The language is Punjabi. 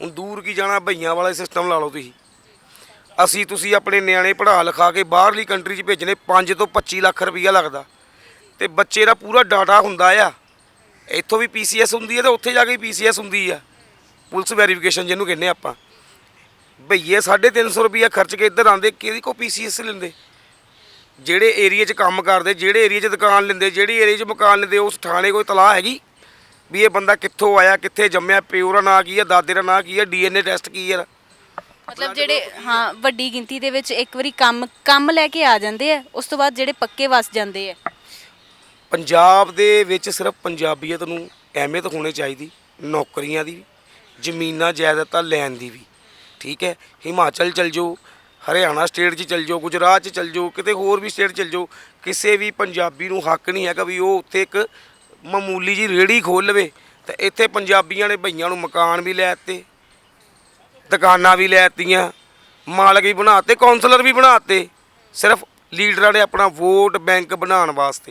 ਹੁਣ ਦੂਰ ਕੀ ਜਾਣਾ ਭਈਆਂ ਵਾਲਾ ਸਿਸਟਮ ਲਾ ਲਓ ਤੁਸੀਂ। ਅਸੀਂ ਤੁਸੀਂ ਆਪਣੇ ਨਿਆਣੇ ਪੜ੍ਹਾ ਲਿਖਾ ਕੇ ਬਾਹਰਲੀ ਕੰਟਰੀ 'ਚ ਭੇਜਣੇ 5 ਤੋਂ 25 ਲੱਖ ਰੁਪਈਆ ਲੱਗਦਾ। ਤੇ ਬੱਚੇ ਦਾ ਪੂਰਾ ਡਾਟਾ ਹੁੰਦਾ ਆ। ਇੱਥੋਂ ਵੀ ਪੀਸੀਐਸ ਹੁੰਦੀ ਹੈ ਤੇ ਉੱਥੇ ਜਾ ਕੇ ਵੀ ਪੀਸੀਐਸ ਹੁੰਦੀ ਆ। ਪੁਲਿਸ ਵੈਰੀਫਿਕੇਸ਼ਨ ਜਿਹਨੂੰ ਕਹਿੰਦੇ ਆਪਾਂ। ਭਈਏ 350 ਰੁਪਈਆ ਖਰਚ ਕੇ ਇੱਧਰ ਆਂਦੇ ਕਿਹਦੀ ਕੋ ਪੀਸੀਐਸ ਲੈਂਦੇ? ਜਿਹੜੇ ਏਰੀਆ 'ਚ ਕੰਮ ਕਰਦੇ, ਜਿਹੜੇ ਏਰੀਆ 'ਚ ਦੁਕਾਨ ਲੈਂਦੇ, ਜਿਹੜੇ ਏਰੀਆ 'ਚ ਮਕਾਨ ਲੈਂਦੇ, ਉਸ ਥਾਣੇ ਕੋਈ ਤਲਾਹ ਹੈਗੀ? ਵੀ ਇਹ ਬੰਦਾ ਕਿੱਥੋਂ ਆਇਆ ਕਿੱਥੇ ਜੰਮਿਆ ਪਿਓ ਦਾ ਨਾਂ ਕੀ ਹੈ ਦਾਦੇ ਦਾ ਨਾਂ ਕੀ ਹੈ ਡੀਐਨਏ ਟੈਸਟ ਕੀ ਹੈ ਮਤਲਬ ਜਿਹੜੇ ਹਾਂ ਵੱਡੀ ਗਿਣਤੀ ਦੇ ਵਿੱਚ ਇੱਕ ਵਾਰੀ ਕੰਮ ਕੰਮ ਲੈ ਕੇ ਆ ਜਾਂਦੇ ਆ ਉਸ ਤੋਂ ਬਾਅਦ ਜਿਹੜੇ ਪੱਕੇ ਵਸ ਜਾਂਦੇ ਆ। ਪੰਜਾਬ ਦੇ ਵਿੱਚ ਸਿਰਫ ਪੰਜਾਬੀਅਤ ਨੂੰ ਅਹਿਮੀਅਤ ਹੋਣੀ ਚਾਹੀਦੀ ਨੌਕਰੀਆਂ ਦੀ ਜ਼ਮੀਨਾਂ ਜਾਇਦਾਦਾਂ ਲੈਣ ਦੀ ਵੀ ਠੀਕ ਹੈ? ਹਿਮਾਚਲ ਚਲ ਜਾਓ ਹਰਿਆਣਾ ਸਟੇਟ 'ਚ ਚਲ ਜਾਓ ਗੁਜਰਾਤ 'ਚ ਚਲ ਜਾਓ ਕਿਤੇ ਹੋਰ ਵੀ ਸਟੇਟ ਚਲ ਜਾਓ ਕਿਸੇ ਵੀ ਪੰਜਾਬੀ ਨੂੰ ਹੱਕ ਨਹੀਂ ਹੈਗਾ ਵੀ ਉਹ ਉੱਥੇ ਇੱਕ ਮਾਮੂਲੀ ਜੀ ਰੇੜੀ ਖੋਲ ਲਵੇ ਤੇ ਇੱਥੇ ਪੰਜਾਬੀਆਂ ਨੇ ਭਈਆਂ ਨੂੰ ਮਕਾਨ ਵੀ ਲੈ ਦਿੱਤੇ, ਦੁਕਾਨਾਂ ਵੀ ਲੈ ਦਿੱਤੀਆਂ, ਮਾਲਕ ਵੀ ਬਣਾਤੇ ਕਾਉਂਸਲਰ ਵੀ ਬਣਾਤੇ ਸਿਰਫ ਲੀਡਰਾਂ ਨੇ ਆਪਣਾ ਵੋਟ ਬੈਂਕ ਬਣਾਉਣ ਵਾਸਤੇ।